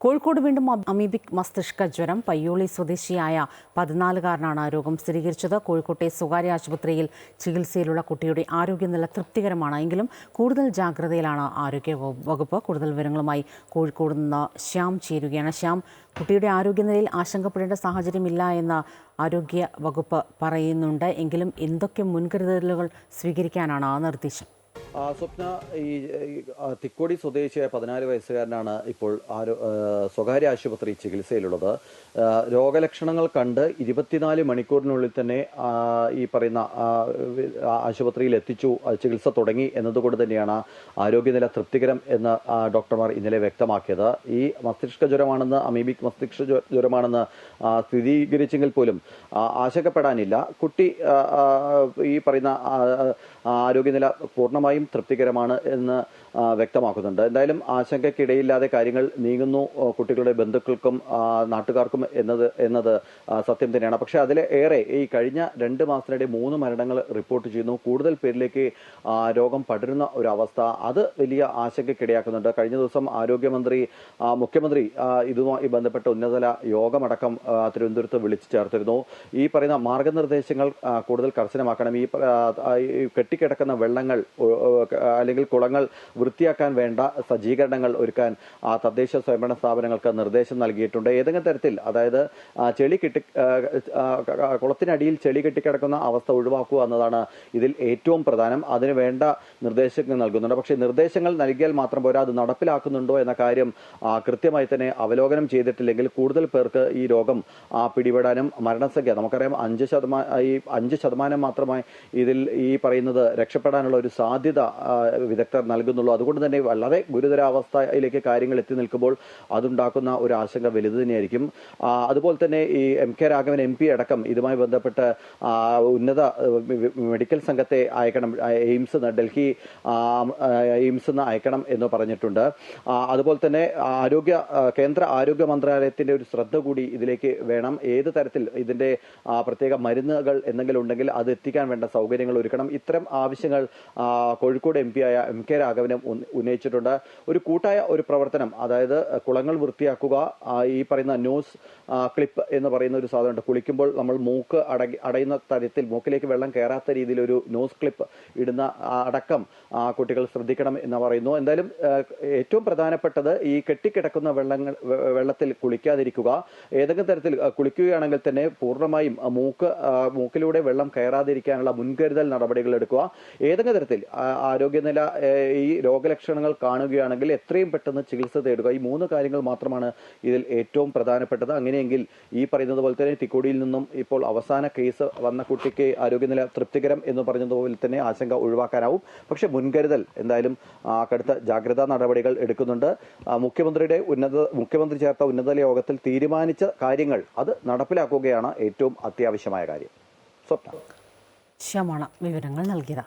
കോഴിക്കോട് വീണ്ടും അമീബിക് മസ്തിഷ്ക ജ്വരം പയ്യോളി സ്വദേശിയായ പതിനാലുകാരനാണ് രോഗം സ്ഥിരീകരിച്ചത്. കോഴിക്കോട്ടെ സ്വകാര്യ ആശുപത്രിയിൽ ചികിത്സയിലുള്ള കുട്ടിയുടെ ആരോഗ്യനില തൃപ്തികരമാണ്. എങ്കിലും കൂടുതൽ ജാഗ്രതയിലാണ് ആരോഗ്യ വകുപ്പ്. കൂടുതൽ വിവരങ്ങളുമായി കോഴിക്കോട് നിന്ന് ശ്യാം ചേരുകയാണ്. ശ്യാം കുട്ടിയുടെ ആരോഗ്യനിലയിൽ ആശങ്കപ്പെടേണ്ട സാഹചര്യമില്ല എന്ന് ആരോഗ്യ വകുപ്പ് പറയുന്നുണ്ട്. എങ്കിലും എന്തൊക്കെ മുൻകരുതലുകൾ സ്വീകരിക്കാനാണ് ആ നിർദ്ദേശം? സ്വപ്ന ഈ തിക്കോടി സ്വദേശിയായ പതിനാല് വയസ്സുകാരനാണ് ഇപ്പോൾ ആരോ സ്വകാര്യ ആശുപത്രി ചികിത്സയിലുള്ളത്. രോഗലക്ഷണങ്ങൾ കണ്ട് ഇരുപത്തിനാല് മണിക്കൂറിനുള്ളിൽ തന്നെ ഈ പറയുന്ന ആശുപത്രിയിൽ എത്തിച്ചു ചികിത്സ തുടങ്ങി എന്നതുകൊണ്ട് തന്നെയാണ് ആരോഗ്യനില തൃപ്തികരം എന്ന് ഡോക്ടർമാർ ഇന്നലെ വ്യക്തമാക്കിയത്. ഈ മസ്തിഷ്ക ജ്വരമാണെന്ന് അമീബിക് മസ്തിഷ്ക ജ്വ- ജ്വരമാണെന്ന് സ്ഥിരീകരിച്ചെങ്കിൽ പോലും ആശങ്കപ്പെടാനില്ല. കുട്ടി ഈ പറയുന്ന ആരോഗ്യനില പൂർണമായും തൃപ്തികരമാണ് എന്ന് വ്യക്തമാക്കുന്നുണ്ട്. എന്തായാലും ആശങ്കയ്ക്കിടയില്ലാതെ കാര്യങ്ങൾ നീങ്ങുന്നു കുട്ടികളുടെ ബന്ധുക്കൾക്കും നാട്ടുകാർക്കും എന്നത് എന്നത് സത്യം തന്നെയാണ്. പക്ഷേ അതിലെ ഏറെ ഈ കഴിഞ്ഞ രണ്ട് മാസത്തിനിടെ മൂന്ന് മരണങ്ങൾ റിപ്പോർട്ട് ചെയ്യുന്നു. കൂടുതൽ പേരിലേക്ക് രോഗം പടരുന്ന ഒരു അവസ്ഥ അത് വലിയ ആശങ്കയ്ക്കിടയാക്കുന്നുണ്ട്. കഴിഞ്ഞ ദിവസം ആരോഗ്യമന്ത്രി മുഖ്യമന്ത്രി ഇതുമായി ബന്ധപ്പെട്ട ഉന്നതതല യോഗമടക്കം തിരുവനന്തപുരത്ത് വിളിച്ചു ചേർത്തിരുന്നു. ഈ പറയുന്ന മാർഗനിർദ്ദേശങ്ങൾ കൂടുതൽ കർശനമാക്കണം. ഈ കെട്ടിക്കിടക്കുന്ന വെള്ളങ്ങൾ അല്ലെങ്കിൽ കുളങ്ങൾ വൃത്തിയാക്കാൻ വേണ്ട സജ്ജീകരണങ്ങൾ ഒരുക്കാൻ ആ, തദ്ദേശ സ്വയംഭരണ സ്ഥാപനങ്ങൾക്ക് നിർദ്ദേശം നൽകിയിട്ടുണ്ട്. ഏതെങ്കിലും തരത്തിൽ അതായത് ചെളി കിട്ടി കുളത്തിനടിയിൽ ചെളി കെട്ടിക്കിടക്കുന്ന അവസ്ഥ ഒഴിവാക്കുക എന്നതാണ് ഇതിൽ ഏറ്റവും പ്രധാനം. അതിന് വേണ്ട നിർദ്ദേശങ്ങൾ നൽകുന്നുണ്ട്. പക്ഷേ നിർദ്ദേശങ്ങൾ നൽകിയാൽ മാത്രം പോരാ അത് നടപ്പിലാക്കുന്നുണ്ടോ എന്ന കാര്യം കൃത്യമായി തന്നെ അവലോകനം ചെയ്തിട്ടില്ലെങ്കിൽ കൂടുതൽ പേർക്ക് ഈ രോഗം പിടിപെടാനും മരണസംഖ്യ നമുക്കറിയാം അഞ്ച് ശതമാനം ഈ അഞ്ച് ശതമാനം മാത്രമായി ഇതിൽ ഈ പറയുന്നത് രക്ഷപ്പെടാനുള്ള ഒരു സാധ്യത ആ, വിദഗ്ധർ നൽകുന്നുള്ളൂ. അതുകൊണ്ട് തന്നെ വളരെ ഗുരുതരാവസ്ഥയിലേക്ക് കാര്യങ്ങൾ എത്തി നിൽക്കുമ്പോൾ അതുണ്ടാക്കുന്ന ഒരു ആശങ്ക വലുത് തന്നെയായിരിക്കും. അതുപോലെ തന്നെ ഈ M K Raghavan M P അടക്കം ഇതുമായി ബന്ധപ്പെട്ട് ഉന്നത മെഡിക്കൽ സംഘത്തെ അയക്കണം എയിംസ് ഡൽഹി എയിംസ് നിന്ന് അയക്കണം എന്ന് പറഞ്ഞിട്ടുണ്ട്. അതുപോലെ തന്നെ ആരോഗ്യ കേന്ദ്ര ആരോഗ്യ മന്ത്രാലയത്തിന്റെ ഒരു ശ്രദ്ധ കൂടി ഇതിലേക്ക് വേണം. ഏത് തരത്തിൽ ഇതിന്റെ പ്രത്യേക മരുന്നുകൾ എന്തെങ്കിലും ഉണ്ടെങ്കിൽ അത് എത്തിക്കാൻ വേണ്ട സൗകര്യങ്ങൾ ഒരുക്കണം. ഇത്തരം ആവശ്യങ്ങൾ കോഴിക്കോട് എം പി ആയ എം കെ രാഘവനും ഉന്ന- ഉന്നയിച്ചിട്ടുണ്ട്. ഒരു കൂട്ടായ ഒരു പ്രവർത്തനം അതായത് കുളങ്ങൾ വൃത്തിയാക്കുക ഈ പറയുന്ന ന്യൂസ് ക്ലിപ്പ് എന്ന് പറയുന്ന ഒരു സാധനമുണ്ട്. കുളിക്കുമ്പോൾ നമ്മൾ മൂക്ക് അടയുന്ന തരത്തിൽ മൂക്കിലേക്ക് വെള്ളം കയറാത്ത രീതിയിൽ ഒരു ന്യൂസ് ക്ലിപ്പ് ഇടുന്ന അടക്കം കുട്ടികൾ ശ്രദ്ധിക്കണം എന്ന് പറയുന്നു. എന്തായാലും ഏറ്റവും പ്രധാനപ്പെട്ടത് ഈ കെട്ടിക്കിടക്കുന്ന വെള്ളങ്ങൾ വെള്ളത്തിൽ കുളിക്കാതിരിക്കുക. ഏതെങ്കിലും തരത്തിൽ കുളിക്കുകയാണെങ്കിൽ തന്നെ പൂർണമായും മൂക്ക് മൂക്കിലൂടെ വെള്ളം കയറാതിരിക്കാനുള്ള മുൻകരുതൽ നടപടികൾ എടുക്കുക. ഏതെങ്കിലും തരത്തിൽ ആരോഗ്യനില ഈ രോഗലക്ഷണങ്ങൾ കാണുകയാണെങ്കിൽ എത്രയും പെട്ടെന്ന് ചികിത്സ തേടുക. ഈ മൂന്ന് കാര്യങ്ങൾ മാത്രമാണ് ഇതിൽ ഏറ്റവും പ്രധാനപ്പെട്ടത്. അങ്ങനെയെങ്കിൽ ഈ പറയുന്നത് പോലെ തന്നെ തിക്കോടിയിൽ നിന്നും ഇപ്പോൾ അവസാന കേസ് വന്ന കുട്ടിക്ക് ആരോഗ്യനില തൃപ്തികരം എന്ന് പറഞ്ഞതുപോലെ തന്നെ ആശങ്ക ഒഴിവാക്കാനാവും. പക്ഷേ മുൻകരുതൽ എന്തായാലും കടുത്ത ജാഗ്രതാ നടപടികൾ എടുക്കുന്നുണ്ട്. മുഖ്യമന്ത്രിയുടെ ഉന്നത മുഖ്യമന്ത്രി ചേർത്ത ഉന്നതതല യോഗത്തിൽ തീരുമാനിച്ച കാര്യങ്ങൾ അത് നടപ്പിലാക്കുകയാണ് ഏറ്റവും അത്യാവശ്യമായ കാര്യം. സ്വപ്ന. ശ്യാമാണ് വിവരങ്ങൾ നൽകിയത്.